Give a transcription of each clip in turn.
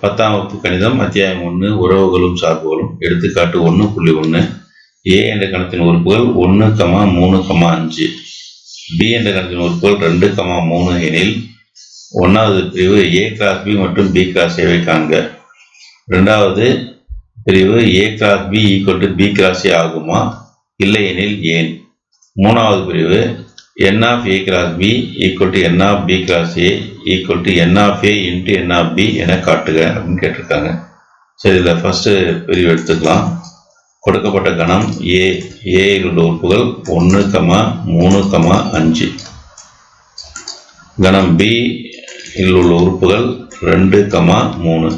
பத்தாம் வகுப்பு கணிதம் அத்தியாயம் ஒன்று உறவுகளும் சார்புகளும் எடுத்துக்காட்டு ஒன்று புள்ளி ஒன்று ஏ என்ற கணத்தின் உறுப்புகள் ஒன்று கமா மூணு கமா அஞ்சு. பி என்ற கணத்தின் உறுப்புகள் ரெண்டு கமா மூணு எனில் ஒன்றாவது பிரிவு ஏ கிராஸ் பி மற்றும் பி கிராஸ் ஏவை காண்க. ரெண்டாவது பிரிவு A cross B equal to B cross A ஆகுமா? இல்லை எனில் ஏன். மூணாவது பிரிவு n of a cross B equal to N of B cross A equal to N of A into N of B என காட்டுக அப்படின்னு கேட்டிருக்காங்க. சரி இதில் ஃபஸ்ட்டு பிரிவு எடுத்துக்கலாம். கொடுக்கப்பட்ட கணம் ஏ ஏயில் உள்ள உறுப்புகள் ஒன்று கமா மூணு கமா அஞ்சு. கணம் பி இல் உள்ள உறுப்புகள் ரெண்டு கமா மூணு.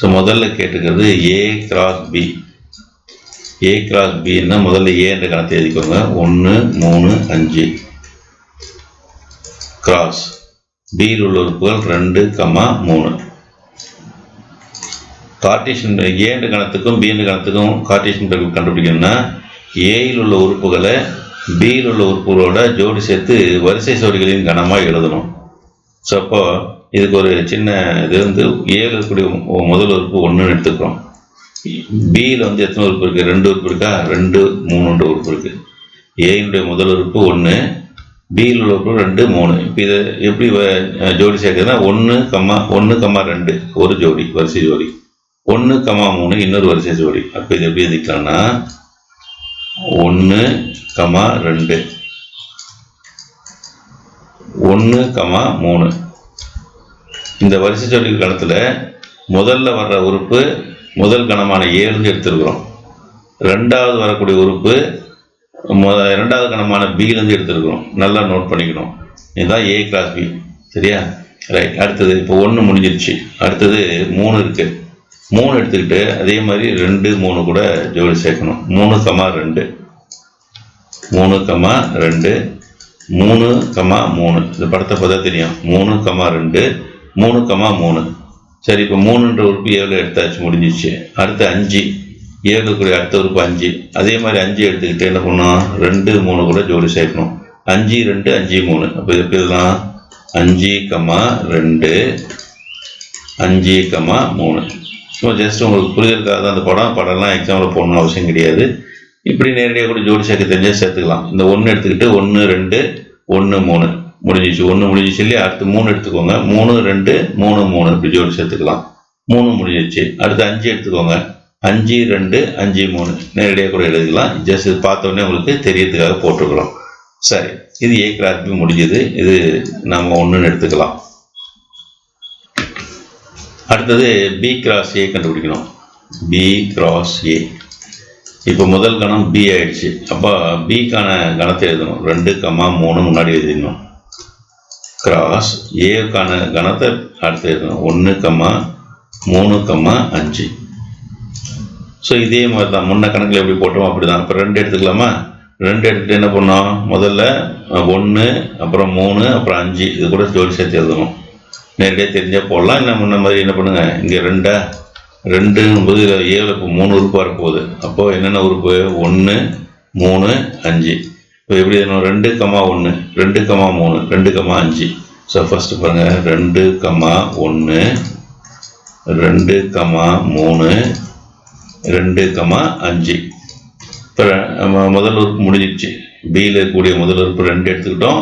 ஸோ முதல்ல கேட்டுக்கிறது A cross B A cross பின்னா முதல்ல ஏ என்ற கணத்தை எழுதிக்கோங்க. ஒன்று மூணு அஞ்சு. கிராஸ் பியில் உள்ள உறுப்புகள் ரெண்டு கமா மூணு. கார்டீஷன் ஏ என்ற கணத்துக்கும் பி என்ற கணத்துக்கும் கார்டேஷன் பிறகு கண்டுபிடிக்கணும்னா ஏயில் உள்ள உறுப்புகளை பியில் உள்ள உறுப்புகளோட ஜோடி சேர்த்து வரிசை ஜோடிகளின் கணமாக எழுதணும். ஸோ அப்போ இதுக்கு ஒரு சின்ன இது வந்து ஏழு இருக்கக்கூடிய முதல் உறுப்பு ஒன்றுன்னு எடுத்துக்கிறோம். பியில் வந்து எத்தனை உறுப்பு இருக்குது ரெண்டு உறுப்பு இருக்கா? ரெண்டு மூணுன்ற உறுப்பு இருக்குது ஏனுடைய முதல் உறுப்பு ஒன்று பியில் உள்ள உறுப்பு ரெண்டு மூணு. இப்போ இதை எப்படி வ- ஜோடி சேர்க்குதுன்னா ஒன்று கம்மா ஒன்று கம்மா ரெண்டு. ஒரு ஜோடி வரிசை ஜோடி. ஒன்று கம்மா மூணு இன்னொரு வரிசை ஜோடி. அப்போ இது எப்படி எழுதிக்கலாம்னா ஒன்று கமா ரெண்டு. ஒன்று கமா மூணு. இந்த வரிசை ஜோடி கணத்தில் முதல்ல வர்ற உறுப்பு முதல் கணமான ஏழுன்னு எடுத்திருக்கிறோம். ரெண்டாவது வரக்கூடிய உறுப்பு முத ரெண்டாவது கணமான பியிலேருந்து எடுத்திருக்கிறோம். நல்லா நோட் பண்ணிக்கணும். இதுதான் ஏ கிளாஸ் பி சரியா? ரைட் அடுத்தது இப்போ ஒன்று முடிஞ்சிருச்சு. அடுத்தது மூணு இருக்குது மூணு எடுத்துக்கிட்டு அதே மாதிரி ரெண்டு மூணு கூட ஜோடி சேர்க்கணும். மூணு கமா ரெண்டு. மூணு கமா ரெண்டு. மூணு கமா மூணு. இந்த படத்தை பார்த்தா தெரியும். மூணு கமா ரெண்டு. மூணு கமா மூணு. சரி இப்போ மூணுன்ற உறுப்பு ஏழு எடுத்தாச்சு முடிஞ்சிச்சு. அடுத்து அஞ்சு. ஏழு கூட அடுத்த உறுப்பு அஞ்சு. அதே மாதிரி அஞ்சு எடுத்துக்கிட்டு என்ன பண்ணணும்? ரெண்டு மூணு கூட ஜோடி சேர்க்கணும். அஞ்சு ரெண்டு அஞ்சு மூணு. அப்போ இது எப்படி எழுதலாம்? அஞ்சு கமா ரெண்டு. அஞ்சு கமா மூணு. ஸோ ஜஸ்ட் உங்களுக்கு புரிதலுக்காக தான் அந்த படம் படம்லாம் எக்ஸாமில் போடணும் அவசியம் கிடையாது. இப்படி நேரடியாக கூட ஜோடி சேர்க்க தெரிஞ்சால் சேர்த்துக்கலாம். இந்த ஒன்று எடுத்துக்கிட்டு ஒன்று ரெண்டு ஒன்று மூணு. முடிஞ்சிச்சு. ஒன்று முடிஞ்சிச்சு இல்லையா? அடுத்து மூணு எடுத்துக்கோங்க. மூணு ரெண்டு மூணு மூணு. இப்படி ஜோடி சேர்த்துக்கலாம். மூணு முடிஞ்சிச்சு. அடுத்து அஞ்சு எடுத்துக்கோங்க. அஞ்சு ரெண்டு அஞ்சு மூணு. நேரடியாக கூட எழுதிக்கலாம். ஜஸ்ட் இது பார்த்த உங்களுக்கு தெரியறதுக்காக போட்டுக்கலாம். சரி. இது ஏ கிராஸ் பி முடிஞ்சது. இது நம்ம ஒன்றுன்னு எடுத்துக்கலாம். அடுத்தது பி கிராஸ் ஏ கண்டுபிடிக்கணும். பி கிராஸ் ஏ இப்போ முதல் கணம் பி ஆயிடுச்சு. அப்போ பிக்கான கணத்தை எழுதணும். ரெண்டு கம்மா மூணு முன்னாடி எழுதிடணும் கிராஸ் ஏக்கான கணத்தை அடுத்து எழுதணும் ஒன்று கம்மா மூணு கம்மா அஞ்சு. ஸோ இதே மாதிரி தான் முன்ன கணக்கில் எப்படி போட்டோம் அப்படி தான் இப்போ ரெண்டு எடுத்துக்கலாமா? ரெண்டு எடுத்துகிட்டு என்ன பண்ணோம்? முதல்ல ஒன்று அப்புறம் மூணு அப்புறம் அஞ்சு. இது கூட ஜோடி சேர்த்து எழுதணும். நேரடியாக தெரிஞ்சால் போடலாம். இல்லை முன்ன மாதிரி என்ன பண்ணுங்கள் இங்கே ரெண்டா? ரெண்டுங்கும்போது ஏழு இப்போ மூணு உருப்பாக போகுது. அப்போது என்னென்ன உறுப்பு? ஒன்று மூணு அஞ்சு. இப்போ எப்படி எழுதணும் ரெண்டு கமா ஒன்று ரெண்டு கமா மூணு ரெண்டு கமா அஞ்சு. ஸோ ஃபஸ்ட்டு பாருங்கள் ரெண்டு கமா ஒன்று ரெண்டு கமா மூணு ரெண்டு கமா அஞ்சு. இப்போ முதல் உறுப்பு முடிஞ்சிடுச்சு. பியில் இருக்கக்கூடிய முதல் உறுப்பு ரெண்டு எடுத்துக்கிட்டோம்.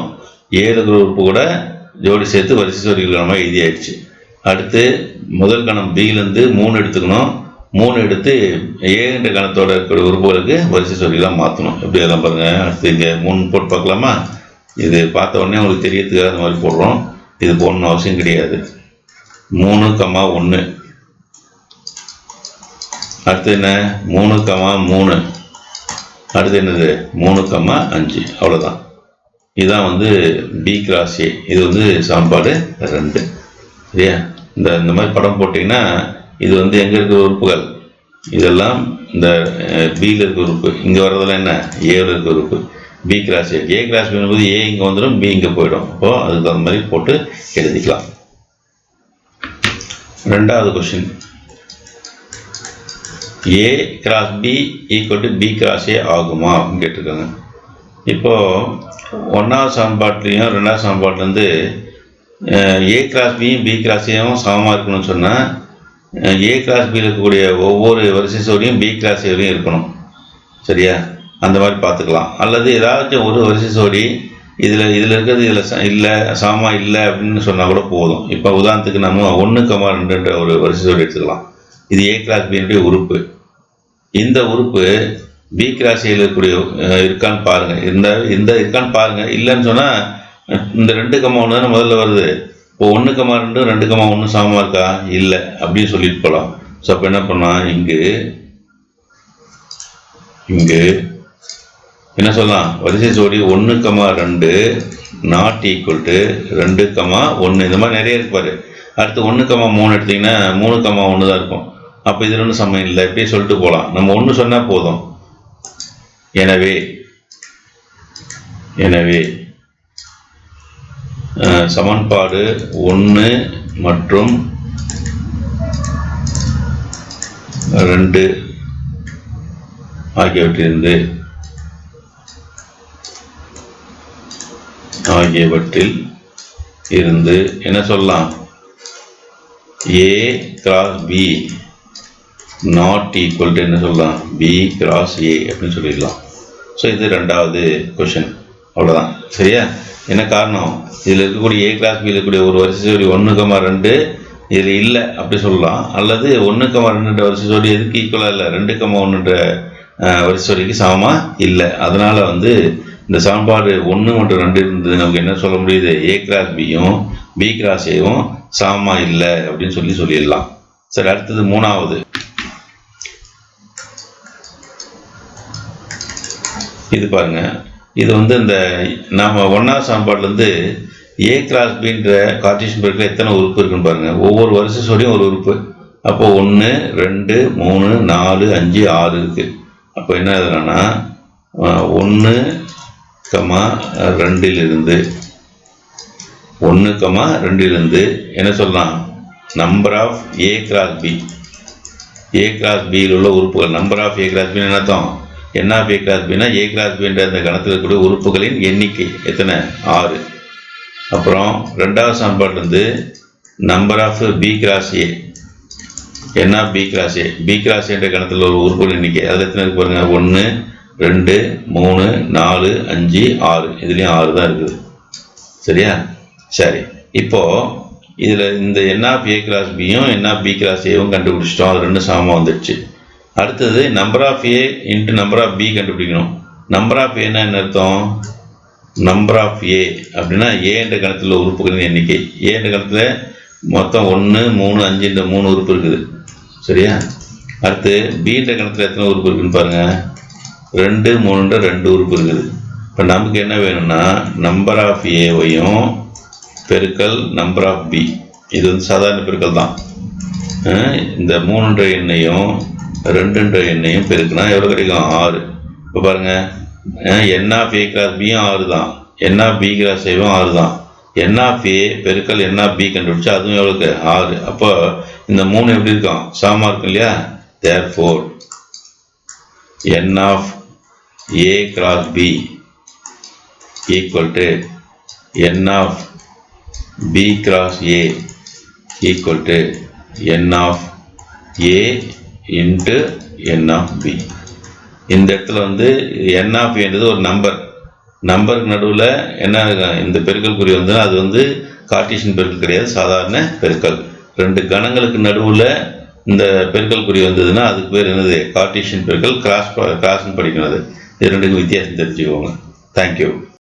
ஏழு இருக்கிற உறுப்பு கூட ஜோடி சேர்த்து வரிசை சொற்கள் கணமாக எழுதி ஆயிடுச்சு. அடுத்து முதல் கணம் பியிலேருந்து மூணு எடுத்துக்கணும். மூணு எடுத்து ஏகண்ட கணத்தோட இருக்கிற உறுப்புகளுக்கு வரிசை சொற்களாக மாற்றணும் எப்படி எல்லாம் பாருங்கள் அடுத்து இங்கே மூணு போட்டு பார்க்கலாமா? இது பார்த்த உடனே உங்களுக்கு தெரியறதுக்காக அந்த மாதிரி போடுறோம். இது போடணும் அவசியம் கிடையாது. மூணு கமா ஒன்று அடுத்து என்ன? மூணு கமா மூணு. அடுத்து என்னது? மூணு கமா அஞ்சு. அவ்வளோதான் இதுதான் வந்து பி கிராஸ் ஏ இது வந்து சமன்பாடு ரெண்டு. சரியா? இந்த இந்த மாதிரி படம் போட்டிங்கன்னா இது வந்து எங்கே இருக்கிற உறுப்புகள் இதெல்லாம் இந்த பியில் இருக்க உறுப்பு. இங்கே வர்றதெல்லாம் என்ன? ஏவில் இருக்க உறுப்பு. B cross A A cross பண்ணும்போது ஏ இங்கே வந்துடும் பி இங்கே போயிடும். அப்போது அதுக்கு தகுந்த மாதிரி போட்டு எழுதிக்கலாம். ரெண்டாவது question A cross B equal to B cross A ஆகுமா? அப்படின்னு கேட்டிருக்காங்க. இப்போது ஒன்றாவது சமன்பாட்டிலையும் ரெண்டாவது சமன்பாட்டிலேருந்து ஏ கிராஸ் பியும் பி கிராஸ் ஏவும் சமமாக இருக்கணும்னு சொன்னால் ஏ கிளாஸ் பியில் இருக்கக்கூடிய ஒவ்வொரு வரிசை சோடியும் பி கிளாஸ் வரையும் இருக்கணும். சரியா? அந்த மாதிரி பார்த்துக்கலாம். அல்லது ஏதாச்சும் ஒரு வரிசை சோடி இதில் இதில் இருக்கிறது இதில் ச இல்லை சாமா இல்லை அப்படின்னு சொன்னால் கூட போதும். இப்போ உதாரணத்துக்கு நம்ம ஒன்று கமா ரெண்டுன்ற ஒரு வரிசை சோடி எடுத்துக்கலாம். இது ஏ கிளாஸ் பியினுடைய உறுப்பு. இந்த உறுப்பு பி கிளாஸ் ஏல இருக்கக்கூடிய இருக்கான்னு பாருங்கள் இந்த இந்த இருக்கான்னு பாருங்கள் இல்லைன்னு சொன்னால் இந்த ரெண்டு கமா ஒன்று தானே முதல்ல வருது? இப்போ ஒன்று கமா ரெண்டு ரெண்டு கமா ஒன்று சமமாக இருக்கா? இல்லை. அப்படின்னு சொல்லிட்டு போகலாம் ஸோ அப்போ என்ன பண்ணலாம் இங்கு இங்கு என்ன சொல்லலாம்? வரிசை ஜோடி ஒன்று கமா ரெண்டு நாட் ஈக்குவல் டு ரெண்டு கமா ஒன்று இந்த மாதிரி நிறைய இருப்பார் அடுத்து ஒன்று கமா மூணு எடுத்தீங்கன்னா மூணு கமா ஒன்று தான் இருக்கும். அப்போ இதில் ஒன்றும் சமயம் இல்லை. இப்படியே சொல்லிட்டு போகலாம் நம்ம ஒன்று சொன்னால் போதும். எனவே எனவே சமன்பாடு ஒன்று மற்றும் ரெண்டு ஆகியவற்றிலிருந்து ஆகியவற்றில் இருந்து என்ன சொல்லலாம்? A cross B not equal to என்ன சொல்லலாம்? பி கிராஸ் ஏ அப்படின்னு சொல்லிடலாம். ஸோ இது ரெண்டாவது கொஷின் அவ்வளோதான் சரியா? என்ன காரணம்? இதில் இருக்கக்கூடிய ஏ கிளாஸ் பியில் இருக்கக்கூடிய ஒரு வரிசை ஜோடி ஒன்று கமா ரெண்டு இதில் இல்லை அப்படி சொல்லலாம். அல்லது ஒன்று கமா ரெண்டுன்ற வரிசை ஜோடி எதுக்கு ஈக்குவலாக இல்லை? ரெண்டு கமா ஒன்றுன்ற வரிசை ஜோடிக்கு சமமாக இல்லை. அதனால் வந்து இந்த சமன்பாடு ஒன்று மற்றும் ரெண்டு இருந்தது. நமக்கு என்ன சொல்ல முடியுது? ஏ கிராஸ் பியும் பி கிராஸ் ஏவும் சமமாக இல்லை அப்படின்னு சொல்லி சொல்லிடலாம். சரி அடுத்தது மூணாவது. இது பாருங்க. இது வந்து இந்த நம்ம ஒன்றாவது சமன்பாடுலேருந்து ஏ கிளாஸ் பின்ற கார்டீசியன் பெருக்கில் எத்தனை உறுப்பு இருக்குன்னு பாருங்கள் ஒவ்வொரு வருஷ சொல்லியும் ஒரு உறுப்பு. அப்போ ஒன்று ரெண்டு மூணு நாலு அஞ்சு ஆறு இருக்குது அப்போ என்ன எழுதுறோன்னா ஒன்று கமா ரெண்டிலிருந்து. ஒன்று கமா ரெண்டிலிருந்து. என்ன சொல்லலாம்? Number of A class B A class பியில் உள்ள உறுப்புகள். நம்பர் ஆஃப் ஏ கிளாஸ் பின்னு என்ன என்ன ஆஃப் ஏ கிளாஸ் பின்னா ஏ கிளாஸ் பின்ற அந்த கணத்தில் இருக்கக்கூடிய உறுப்புகளின் எண்ணிக்கை. எத்தனை? ஆறு. அப்புறம் ரெண்டாவது சமன்பாட்டிலிருந்து number of B cross A என்ன B cross A B cross என்ற கணத்தில் ஒரு உறுப்புகள் எண்ணிக்கை. அதில் எத்தனை இருக்கு பாருங்கள் ஒன்று ரெண்டு மூணு நாலு அஞ்சு ஆறு. இதுலேயும் ஆறு தான் இருக்குது. சரியா? சரி. இப்போது இதில் இந்த என்ஆஃப் ஏ கிளாஸ் பியும் என்ஆஃப் பி கிளாஸ் ஏவும் கண்டுபிடிச்சிட்டோம். அது ரெண்டு சமமாக வந்துடுச்சு. அடுத்தது number of A into number of B கண்டுபிடிக்கணும். நம்பர் ஆஃப் ஏன்னா என்ன அர்த்தம்? நம்பர் ஆஃப் ஏ அப்படின்னா ஏ என்ற கணத்தில் உறுப்புகளின் எண்ணிக்கை. ஏ என்ற கணத்தில் மொத்தம் ஒன்று மூணு அஞ்சு இந்த மூணு உறுப்பு இருக்குது. சரியா? அடுத்து பி என்ற கணத்தில் எத்தனை உறுப்பு இருக்குதுன்னு பாருங்கள் ரெண்டு மூணுன்ற ரெண்டு உறுப்பு இருக்குது. இப்போ நமக்கு என்ன வேணும்னா நம்பர் ஆஃப் ஏவையும் பெருக்கல் நம்பர் ஆஃப் பி இது வந்து சாதாரண பெருக்கல் தான். இந்த மூணுன்ற எண்ணையும் ரெண்டுன்ற எண்ணையும் பெருக்கினா எவ்வளோ கிடைக்கும் ஆறு. இப்போ பாருங்கள் என்ன ஆஃப் ஏ கிராஸ் பியும் ஆறு தான். என்ன பி கிராஸ் ஏவும் ஆறு தான். என்ன ஆஃப் ஏ பெருக்கல் என்ன பி கண்டுபிடிச்சா அதுவும் எவ்வளோக்கு ஆறு. அப்போ இந்த மூணு எப்படி இருக்கும்? சாமா இருக்கும் இல்லையா? Therefore N of A cross B equal to N of B cross A equal to N of A into N of B இந்த இடத்துல வந்து என் ஆஃப் என்றது ஒரு நம்பர் நம்பருக்கு நடுவில் என்ன இந்த பெருக்கல் குறி வந்து அது வந்து கார்டீஷியன் பெருக்கல் கிடையாது சாதாரண பெருக்கல். ரெண்டு கணங்களுக்கு நடுவில் இந்த பெருக்கல் குறி வந்ததுன்னா அதுக்கு பேர் என்னது? கார்ட்டீசியன் பெருக்கல் கிராஸ் கிராஸ்ன்னு படிக்கணும் இது ரெண்டுக்கும் வித்தியாசம் தெரிஞ்சுக்கோங்க. தேங்க்யூ